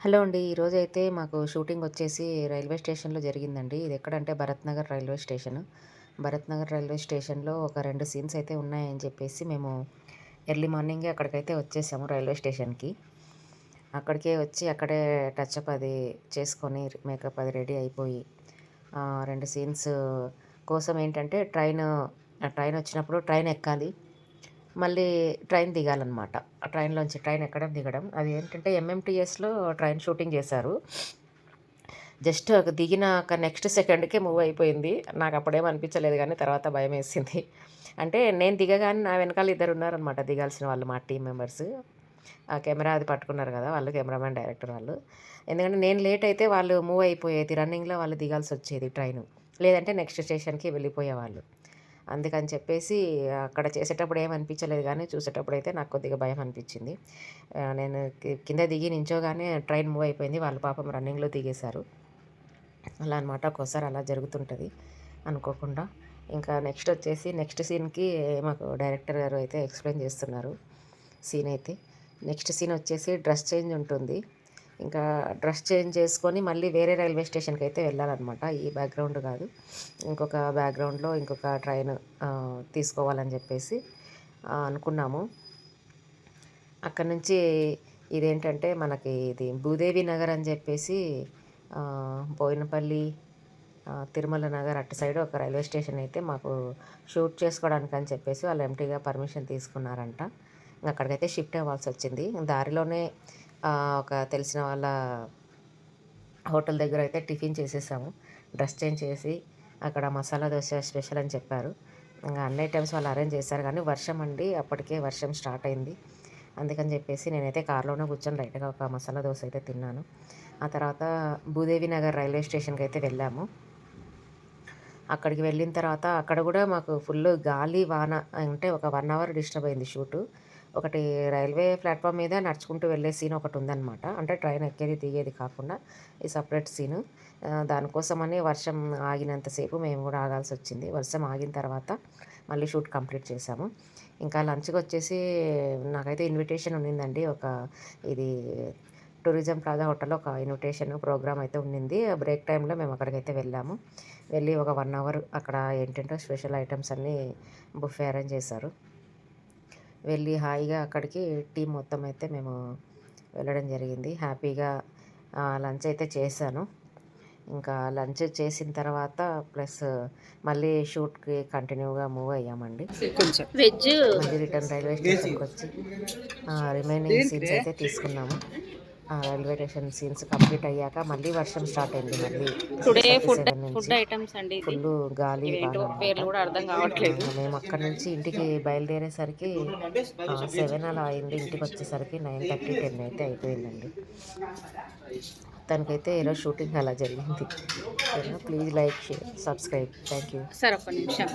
Hello అండి. ఈరోజైతే మాకు షూటింగ్ వచ్చేసి రైల్వే స్టేషన్‌లో జరిగిందండి. ఇది ఎక్కడంటే Bharat Nagar railway station Bharat Nagar railway స్టేషన్‌లో ఒక రెండు సీన్స్ అయితే ఉన్నాయని చెప్పేసి మేము ఎర్లీ మార్నింగే అక్కడికైతే వచ్చేసాము రైల్వే స్టేషన్‌కి. అక్కడికే వచ్చి అక్కడే టచ్అప్ అది చేసుకొని మేకప్ అది రెడీ అయిపోయి రెండు సీన్స్ కోసం ఏంటంటే ట్రైన్ ట్రైన్ వచ్చినప్పుడు ట్రైన్ ఎక్కాలి. మళ్ళీ ట్రైన్ దిగాలనమాట. ఆ ట్రైన్‌లోంచి ట్రైన్ ఎక్కడం, దిగడం. అది ఏంటంటే ఎంఎంటీఎస్‌లో ట్రైన్ షూటింగ్ చేశారు. జస్ట్ దిగిన ఒక నెక్స్ట్ సెకండ్‌కే మూవ్ అయిపోయింది. నాకు అప్పుడేం అనిపించలేదు కానీ తర్వాత భయమేసింది. అంటే నేను దిగగానే నా వెనకాల ఇద్దరు ఉన్నారనమాట దిగాల్సిన వాళ్ళు మా టీం మెంబర్స్. ఆ కెమెరా అది పట్టుకున్నారు కదా! వాళ్ళు కెమెరామ్యాన్ డైరెక్టర్ వాళ్ళు. ఎందుకంటే నేను లేట్ అయితే వాళ్ళు మూవ్ అయిపోయేది. రన్నింగ్‌లో వాళ్ళు దిగాల్సి వచ్చేది ట్రైన్ లేదంటే నెక్స్ట్ స్టేషన్‌కి వెళ్ళిపోయేవాళ్ళు. అందుకని చెప్పేసి అక్కడ చేసేటప్పుడు ఏమనిపించలేదు అనిపించలేదు చూసేటప్పుడు అయితే నాకు కొద్దిగా భయం అనిపించింది. నేను కింద దిగి నించోగానే ట్రైన్ మూవ్ అయిపోయింది. వాళ్ళ పాపం రన్నింగ్‌లో దిగేశారు. అలా అనమాట. ఒక్కోసారి అలా జరుగుతుంటుంది అనుకోకుండా. ఇంకా నెక్స్ట్ వచ్చేసి నెక్స్ట్ సీన్‌కి మాకు డైరెక్టర్ గారు అయితే ఎక్స్‌ప్లెయిన్ చేస్తున్నారు సీన్ అయితే. నెక్స్ట్ సీన్ వచ్చేసి డ్రెస్ చేంజ్ ఉంటుంది. ఇంకా డ్రెస్ చేంజ్ చేసుకొని మళ్ళీ వేరే రైల్వే స్టేషన్‌కి అయితే వెళ్ళాలనమాట. ఈ బ్యాక్‌గ్రౌండ్ కాదు. ఇంకొక బ్యాక్‌గ్రౌండ్‌లో ఇంకొక ట్రైన్ తీసుకోవాలని చెప్పేసి అనుకున్నాము. అక్కడి నుంచి ఇదేంటంటే మనకి ఇది భూదేవి నగర్ అని చెప్పేసి బోయినపల్లి తిరుమల నగర్ అటు సైడ్ ఒక రైల్వే స్టేషన్ అయితే మాకు షూట్ చేసుకోవడానికి అని చెప్పేసి వాళ్ళు ఎంటీగా పర్మిషన్ తీసుకున్నారంట. ఇంక అక్కడికైతే షిఫ్ట్ అవ్వాల్సి వచ్చింది దారిలోనే ఒక తెలిసిన వాళ్ళ హోటల్ దగ్గర అయితే టిఫిన్ చేసేసాము. డ్రెస్ చేంజ్ చేసి అక్కడ మసాలా దోశ స్పెషల్ అని చెప్పారు. ఇంకా అన్ని ఐటమ్స్ వాళ్ళు అరేంజ్ చేశారు కానీ వర్షం అండి. అప్పటికే వర్షం స్టార్ట్ అయింది. అందుకని చెప్పేసి నేనైతే కార్‌లోనే కూర్చొని లైట్‌గా ఒక మసాలా దోశ అయితే తిన్నాను. ఆ తర్వాత భూదేవి నగర్ రైల్వే స్టేషన్‌కి అయితే వెళ్ళాము. అక్కడికి వెళ్ళిన తర్వాత అక్కడ కూడా మాకు ఫుల్ గాలి, వాన అంటే ఒక వన్ అవర్ డిస్టర్బ్ అయింది షూటు. ఒకటి రైల్వే ప్లాట్‌ఫామ్ మీద నడుచుకుంటూ వెళ్ళే సీన్ ఒకటి ఉందన్నమాట అంటే ట్రైన్ ఎక్కేది, దిగేది కాకుండా ఈ సపరేట్ సీను. దానికోసమని వర్షం ఆగినంతసేపు మేము కూడా ఆగాల్సి వచ్చింది వర్షం ఆగిన తర్వాత మళ్ళీ షూట్ కంప్లీట్ చేశాము. ఇంకా లంచ్కి వచ్చేసి నాకైతే ఇన్విటేషన్ ఉండిందండి. ఒక ఇది టూరిజం ప్లాజా హోటల్‌లో ఒక ఇన్విటేషన్ ప్రోగ్రామ్ అయితే ఉండింది. బ్రేక్ టైంలో మేము అక్కడికైతే వెళ్ళాము. వెళ్ళి ఒక వన్ అవర్ అక్కడ ఏంటంటే స్పెషల్ ఐటమ్స్ అన్నీ బుఫే అరేంజ్ చేశారు. వెళ్ళి హాయిగా అక్కడికి టీమ్ మొత్తం అయితే మేము వెళ్ళడం జరిగింది. హ్యాపీగా లంచ్ అయితే చేశాను. ఇంకా లంచ్ చేసిన తర్వాత ప్లస్ మళ్ళీ షూట్‌కి కంటిన్యూగా మూవ్ అయ్యామండి. కొంచెం వెజ్ మళ్ళీ రిటర్న్ రైల్వే స్టేషన్‌కొచ్చి ఆహ్, రిమైనింగ్ సీన్స్ అయితే తీసుకున్నాము. రైల్వే స్టేషన్ సీన్స్ కంప్లీట్ అయ్యాక మళ్ళీ వర్షం స్టార్ట్ అయింది మళ్ళీ టుడే 6:37 ఫుడ్ నుంచి. ఫుడ్ ఐటమ్స్ అండి ఫుల్లు గాలి, పేర్లు. కూడా అర్థం కావట్లేదు మేము అక్కడి నుంచి ఇంటికి బయలుదేరేసరికి 7 అలా అయింది. ఇంటికొచ్చేసరికి 9:30, 10 అయితే అయిపోయిందండి. మొత్తానికైతే ఈరోజు షూటింగ్ అలా జరిగింది. Please like, share, subscribe. Thank you. Sir ఒక్క నిమిషం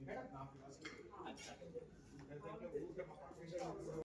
మేడం నా ఫిలాసఫీ అంటే ఊరికే